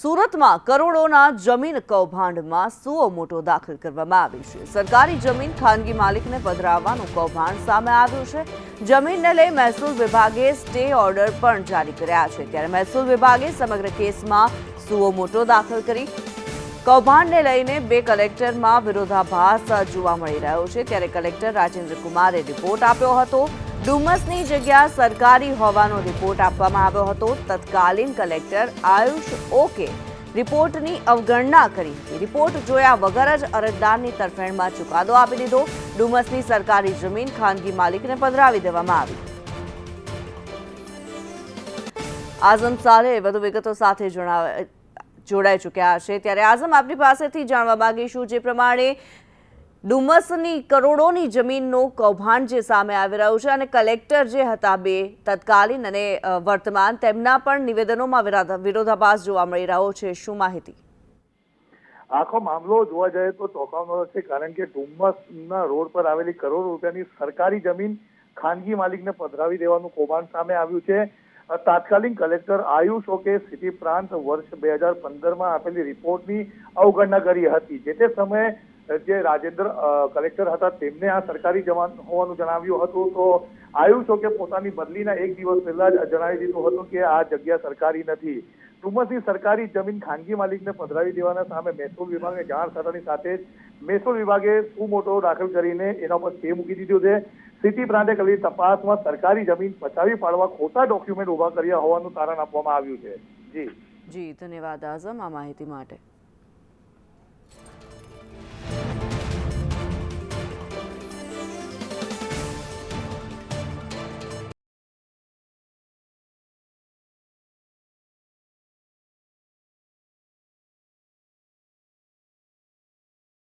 સુરતમાં કરોડોના જમીન કૌભાંડમાં સુઓ મોટો દાખલ કરવામાં આવ્યો છે. સરકારી જમીન ખાનગી માલિકને પધરાવવાનું કૌભાંડ સામે આવ્યું છે. જમીનને લઈ મહેસૂલ વિભાગે સ્ટે ઓર્ડર પણ જારી કર્યા છે. ત્યારે મહેસૂલ વિભાગે સમગ્ર કેસમાં સુઓ મોટો દાખલ કરી કૌભાંડને લઈને બે કલેક્ટરમાં વિરોધાભાસ જોવા મળી રહ્યો છે. ત્યારે કલેક્ટર રાજેન્દ્ર કુમારે રિપોર્ટ આપ્યો હતો ડુમસની જગ્યા સરકારી હોવાનો રિપોર્ટ આપવામાં આવ્યો હતો. તત્કાલીન કલેક્ટર આયુષ ઓકે રિપોર્ટની અવગણના કરી. હતી રિપોર્ટ જોયા વગર જ અરજદારની તરફેણમાં ચુકાદો આપી દીધો. ડુમસની સરકારી જમીન ખાનગી માલિકને પધરાવી દેવામાં આવી. આઝમ સાલે વધુ વિગતો સાથે જણાવે, જોડાઈ ચૂક્યા છે. ત્યારે આઝમ આપની પાસેથી જાણવા માગીશું જે પ્રમાણે ડુમસની કરોડોની જમીનનો કૌભાંડ જે સામે આવી રહ્યું છે અને કલેક્ટર જે હતા બે તત્કાલીન અને વર્તમાન, તેમના પણ નિવેદનોમાં વિરોધાભાસ જોવા મળી રહ્યો છે. શું માહિતી? આખો મામલો જોવા જઈએ તો ચોંકાવનારો છે, કારણ કે ડુમ્મસના રોડ પર આવેલી કરોડ રૂપિયાની સરકારી જમીન ખાનગી માલિકને પધરાવી દેવાનું કૌભાંડ સામે આવ્યું છે. તાત્કાલિક કલેક્ટર આયુષ ઓકે સિટી પ્રાંત વર્ષ બે હજાર પંદરમાં આપેલી રિપોર્ટની અવગણના કરી હતી. જે તે સમયે જે રાજેન્દ્ર કલેક્ટર હતા, તેમને આ સરકારી જવાન હોવાનું જણાવ્યું હતું. તો આવ્યું છે કે પોતાની બદલીના એક દિવસ પહેલા જ જણાવી દીધું હતું કે આ જગ્યા સરકારી નથી. ડુમસની સરકારી જમીન ખાનગી માલિકને પધરાવી દેવાના સામે મહેસૂલ વિભાગને જાણ થતાની સાથે જ મહેસૂલ વિભાગે સુમોટો દાખલ કરીને એના પર સ્ટે મૂકી દીધો છે. સિટી પ્રાંતે કરેલી તપાસમાં સરકારી જમીન પચાવી પાડવા ખોટા ડોક્યુમેન્ટ ઊભા કર્યા હોવાનું તારણ આપવામાં આવ્યું છે. જી. જી, ધન્યવાદ આઝમ આ માહિતી માટે.